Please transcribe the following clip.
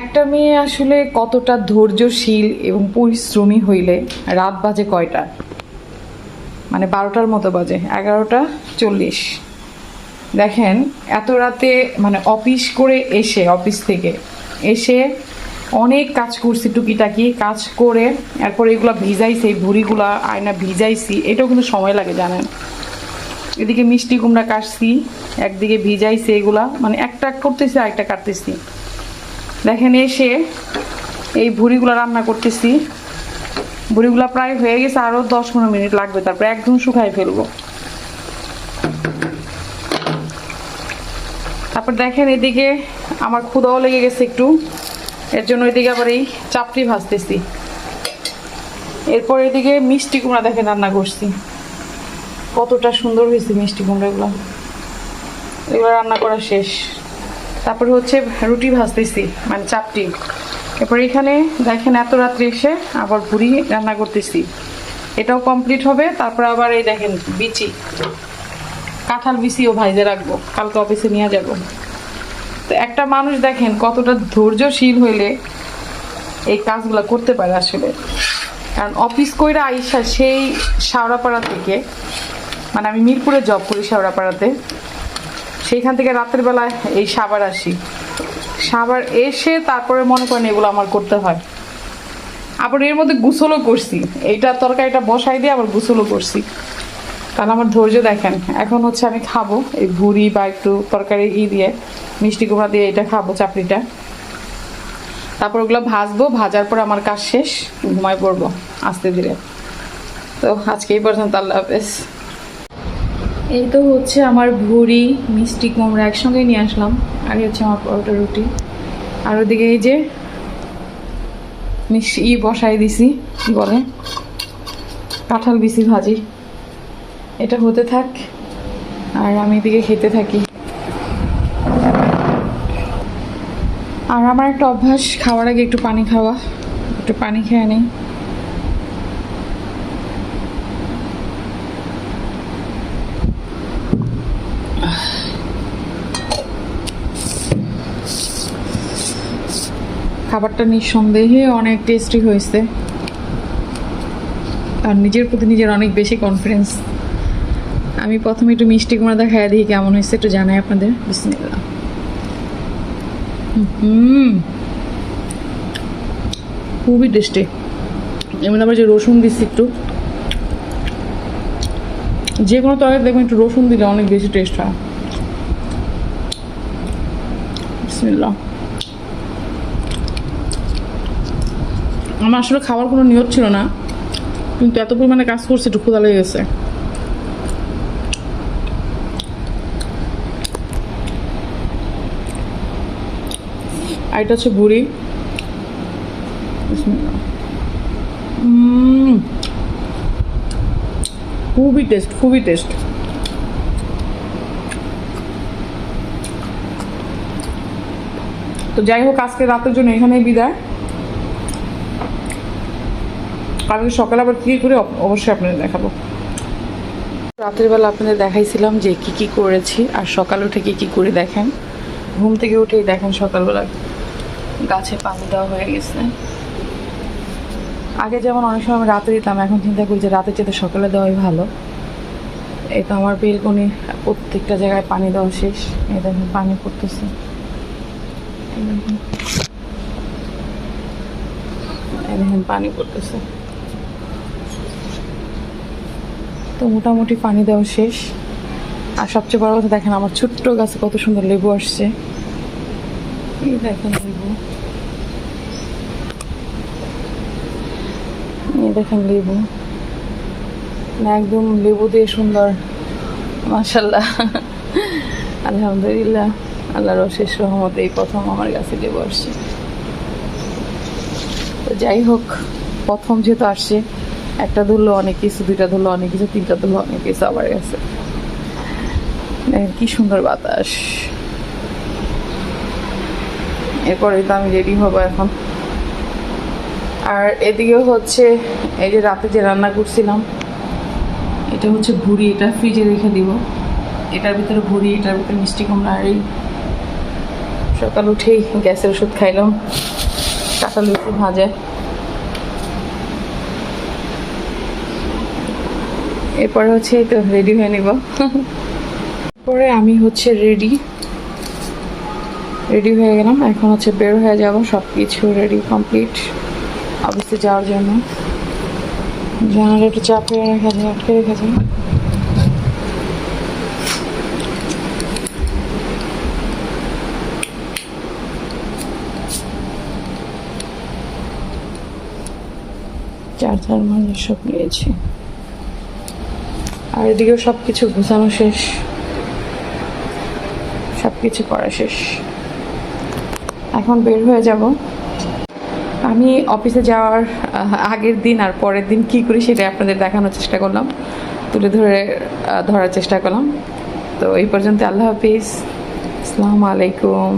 একটা মেয়ে আসলে কতটা ধৈর্যশীল এবং পরিশ্রমী হইলে রাত বাজে কয়টা? মানে বারোটার মতো বাজে, এগারোটা চল্লিশ। দেখেন, এত রাতে মানে অফিস করে এসে, অফিস থেকে এসে অনেক কাজ করছি টুকিটাকি, কাজ করে এরপর এগুলো ভিজাইছি ভুড়িগুলা আয়না ভিজাইছি, এটাও কিন্তু সময় লাগে, জানেন। এদিকে মিষ্টি কুমড়া কাটছি, একদিকে ভিজাইছি এগুলা মানে একটা করতেছি, আরেকটা কাটতেছি। দেখেন এসে এই ভুড়িগুলো রান্না করতেছি। ভুড়িগুলো প্রায় হয়ে গেছে আরও দশ পনেরো মিনিট লাগবে, তারপর একদম শুকাই ফেলব। তারপর দেখেন এদিকে আমার ক্ষুদাও লেগে গেছে একটু। এর জন্য এদিকে আবার এই চাপড়ি ভাজতেছি। এরপর এদিকে মিষ্টি কুমড়া দেখে রান্না করছি। কতটা সুন্দর হয়েছে মিষ্টি কুমড়াগুলো। এগুলো রান্না করা শেষ। তারপরে হচ্ছে রুটি ভাজতেছি মানে চাপটি। এরপর এখানে দেখেন এত রাত্রে এসে আবার ভুড়ি রান্না করতেছি। এটাও কমপ্লিট হবে, তারপর আবার এই দেখেন বিচি। কাঁঠাল বিচিও ভাইজে রাখব, কালকে অফিসে নিয়ে যাব। তো একটা মানুষ দেখেন কতটা ধৈর্যশীল হইলে এই কাজগুলো করতে পারে আসলে। কারণ অফিস কইরা আইসা সেই শাওড়াপাড়া থেকে মানে আমি মিরপুরে জব করি শাওড়াপাড়াতে সেইখান থেকে রাতের বেলায় এই সাবার আসি। সাবার এসে তারপরে মনে করেন এগুলো আমার করতে হয়। আবার এর মধ্যে গুসলও করছি। এইটা তরকারিটা বসাই দিয়ে আবার গুসলও করছি। তাহলে আমার ধৈর্য দেখেন, এখন হচ্ছে আমি খাব এই ভুড়ি বা একটু তরকারি ই দিয়ে, মিষ্টি কুমড়া দিয়ে এটা খাব চাপড়িটা তারপর ওগুলো ভাজবো, ভাজার পর আমার কাজ শেষ, ঘুমায় পড়ব, আস্তে ধীরে। তো আজকে এই পর্যন্ত আল্লাহ হাফেজ। এই তো হচ্ছে আমার ভুড়ি, মিষ্টি কুমড়া একসঙ্গে নিয়ে আসলাম। আর হচ্ছে আমার পরোটা রুটি। আর ওদিকে এই যে মিষ্টি বসাই দিছি, কি বলে? কাঁঠাল বিচি ভাজি। এটা হতে থাক, আর আমি এদিকে খেতে থাকি। আর আমার একটা অভ্যাস, খাওয়ার আগে একটু পানি খাওয়া। একটু পানি খেয়ে নেই। খাবারটা নিঃসন্দেহে অনেক টেস্টি হয়েছে। আর নিজের প্রতি নিজের অনেক বেশি কনফিডেন্স আমি প্রথমে একটু মিষ্টি কুমড়া দেখায় দিই কেমন হয়েছে, একটু জানাই আপনাদের। বিসমিল্লাহ। হুম। খুবই টেস্টি এমন আবার যে রসুন দিচ্ছি একটু। যে কোনো তরকারি দেখবেন একটু রসুন দিলে অনেক বেশি টেস্ট হয়। বিসমিল্লাহ। আমার আসলে খাওয়ার কোনো নিয়ত ছিল না, কিন্তু এত পরিমাণে কাজ করছে একটু ক্ষুধা লেগে গেছে। আর এটা হচ্ছে বুড়ি খুবই টেস্ট খুবই টেস্ট তো যাই হোক, আজকে রাতের জন্য এখানেই বিদায়। কালকে সকালে আবার কী করে অবশ্যই আপনাদের দেখাবো। রাতের বেলা আপনাদের দেখাইছিলাম যে কি কি করেছি আর সকালে উঠে কি কি করে দেখেন। ঘুম থেকে উঠেই দেখেন সকালবেলা গাছে পানি দেওয়া হয়ে গেছে। আগে যেমন অনেক সময় আমি রাতে দিতাম, এখন চিন্তা করি যে রাতে যেতে সকালে দেওয়াই ভালো। এই তো আমার বেলকনি, প্রত্যেকটা জায়গায় পানি দেওয়া শেষ। এই দেখেন পানি পড়তেছে। দেখেন পানি পড়তেছে। তো মোটামুটি পানি দেওয়া শেষ। আর সবচেয়ে বড় কথা, দেখেন আমার ছোট্ট গাছে কত সুন্দর লেবু আসছে। এই দেখেন লেবু। এই দেখেন লেবু। একদম লেবু দিয়ে সুন্দর। মাশাল্লাহ আলহামদুলিল্লাহ। আল্লাহর অশেষ রহমত এই প্রথম আমার কাছে লেবু আসছে। তো যাই হোক, প্রথম যেহেতু আসছে একটা ধরলো অনেক কিছু, দুইটা ধরলো অনেক কিছু, তিনটা ধরলো অনেক কিছু আবার দেখেন কি সুন্দর বাতাস। এরপরে তো আমি রেডি হব এখন। আর এদিকেও হচ্ছে, এই যে রাতে যে রান্না করছিলাম, এটা হচ্ছে ভুড়ি, এটা ফ্রিজে রেখে দিব। এটার ভিতরে ভুড়ি, এটার ভিতরে মিষ্টি কুমড়া, আর এই সকাল উঠেই গ্যাসের ওষুধ খাইলাম। চারটা লুচি ভাজে। এরপরে হচ্ছে তো রেডি হয়ে নিব। পরে আমি হচ্ছে রেডি রেডি হয়ে গেলাম, এখন হচ্ছে বের হয়ে যাব সব কিছু রেডি কমপ্লিট অফিসে যাওয়ার জন্য। জানালা একটু চাপে রেখে যায়, আটকে রেখে যায়। চার্জার মানে সব নিয়েছি। আর এদিকেও সব কিছু গোছানো শেষ। সব কিছু করা শেষ। এখন বের হয়ে যাব। আমি অফিসে যাওয়ার আগের দিন আর পরের দিন কি করি সেটা আপনাদের দেখানোর চেষ্টা করলাম। তুলে ধরে ধরার চেষ্টা করলাম। তো এই পর্যন্ত আল্লাহ হাফিজ। আসসালামু আলাইকুম।